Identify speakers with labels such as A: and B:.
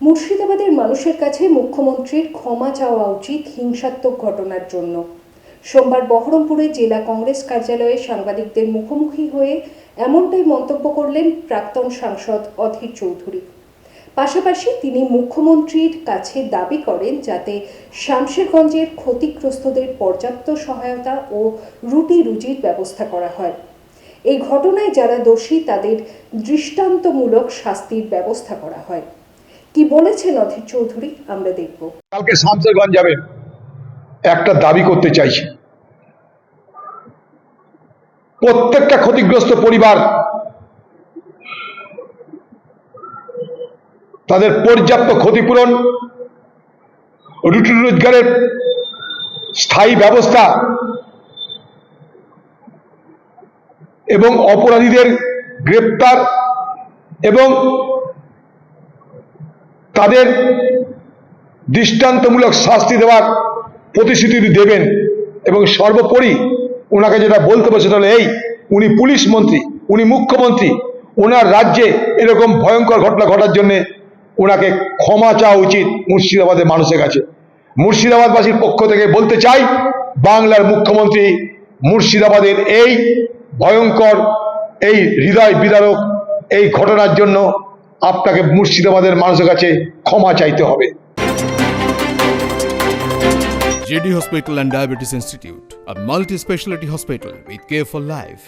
A: মুর্শিদাবাদের মানুষের কাছে মুখ্যমন্ত্রীর ক্ষমা চাওয়া উচিত হিংসাত্মক ঘটনার জন্য। সোমবার বহরমপুরে জেলা কংগ্রেস কার্যালয়ে সাংবাদিকদের মুখোমুখি হয়ে এমনটাই মন্তব্য করলেন প্রাক্তন সাংসদ অধীর চৌধুরী। পাশাপাশি তিনি মুখ্যমন্ত্রীর কাছে দাবি করেন যাতে শামশেরগঞ্জের ক্ষতিগ্রস্তদের পর্যাপ্ত সহায়তা ও রুটি রুজির ব্যবস্থা করা হয়। এই ঘটনায় যারা দোষী তাদের দৃষ্টান্তমূলক শাস্তির ব্যবস্থা করা হয়। কি বলেছেন অধীর চৌধুরী, আমরা দেখব।
B: কালকে শামসেরগঞ্জ যাবেন একটা দাবি করতে চাইছি। প্রত্যেকটা ক্ষতিগ্রস্ত পরিবার তাদের পর্যাপ্ত ক্ষতিপূরণ, রুটি রোজগারের স্থায়ী ব্যবস্থা এবং অপরাধীদের গ্রেপ্তার এবং তাদের দৃষ্টান্তমূলক শাস্তি দেওয়ার প্রতিশ্রুতি দেবেন এবং সর্বোপরি ওনাকে যেটা বলতে হবে সেটা হলো এই, উনি পুলিশ মন্ত্রী, উনি মুখ্যমন্ত্রী, ওনার রাজ্যে এরকম ভয়ঙ্কর ঘটনা ঘটার জন্য ওনাকে ক্ষমা চাওয়া উচিত মুর্শিদাবাদের মানুষের কাছে। মুর্শিদাবাদবাসীর পক্ষ থেকে বলতে চাই, বাংলার মুখ্যমন্ত্রী মুর্শিদাবাদের এই ভয়ঙ্কর, এই হৃদয় বিদারক এই ঘটনার জন্য আপনাকে মুর্শিদাবাদের মানুষের কাছে ক্ষমা চাইতে হবে।
C: JD hospital and diabetes institute R multi speciality hospital with care for life